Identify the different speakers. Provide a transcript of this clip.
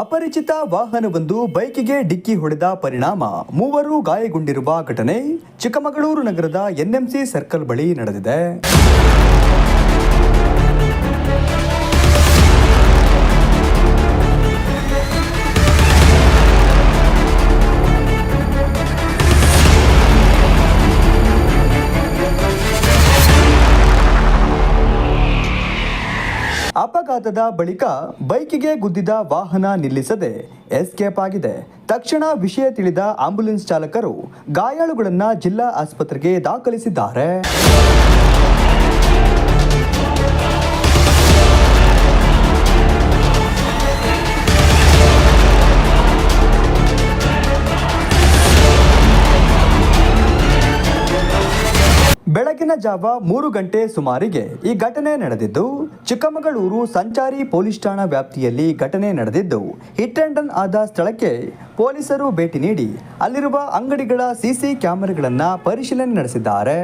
Speaker 1: ಅಪರಿಚಿತ ವಾಹನವೊಂದು ಬೈಕಿಗೆ ಡಿಕ್ಕಿ ಹೊಡೆದ ಪರಿಣಾಮ. ಮೂವರು ಗಾಯಗೊಂಡಿರುವ ಘಟನೆ ಚಿಕ್ಕಮಗಳೂರು ನಗರದ ಎನ್ಎಂಸಿ ಸರ್ಕಲ್ ಬಳಿ ನಡೆದಿದೆ. ಅಪಘಾತದ ಬಳಿಕ ಬೈಕಿಗೆ ಗುದ್ದಿದ ವಾಹನ ನಿಲ್ಲಿಸದೆ ಎಸ್ಕೇಪ್ ಆಗಿದೆ. ತಕ್ಷಣ ವಿಷಯ ತಿಳಿದ ಆಂಬ್ಯುಲೆನ್ಸ್ ಚಾಲಕರು ಗಾಯಾಳುಗಳನ್ನು ಜಿಲ್ಲಾ ಆಸ್ಪತ್ರೆಗೆ ದಾಖಲಿಸಿದ್ದಾರೆ. ಬೆಳಗಿನ ಜಾವ ಮೂರು ಗಂಟೆ ಸುಮಾರಿಗೆ ಈ ಘಟನೆ ನಡೆದಿದ್ದು, ಚಿಕ್ಕಮಗಳೂರು ಸಂಚಾರಿ ಪೊಲೀಸ್ ಠಾಣಾ ವ್ಯಾಪ್ತಿಯಲ್ಲಿ ಘಟನೆ ನಡೆದಿದ್ದು, ಹಿಟ್ ಅಂಡ್ ರನ್ ಆದ ಸ್ಥಳಕ್ಕೆ ಪೊಲೀಸರು ಭೇಟಿ ನೀಡಿ, ಅಲ್ಲಿರುವ ಅಂಗಡಿಗಳ ಸಿಸಿ ಕ್ಯಾಮೆರಾಗಳನ್ನು ಪರಿಶೀಲನೆ ನಡೆಸಿದ್ದಾರೆ.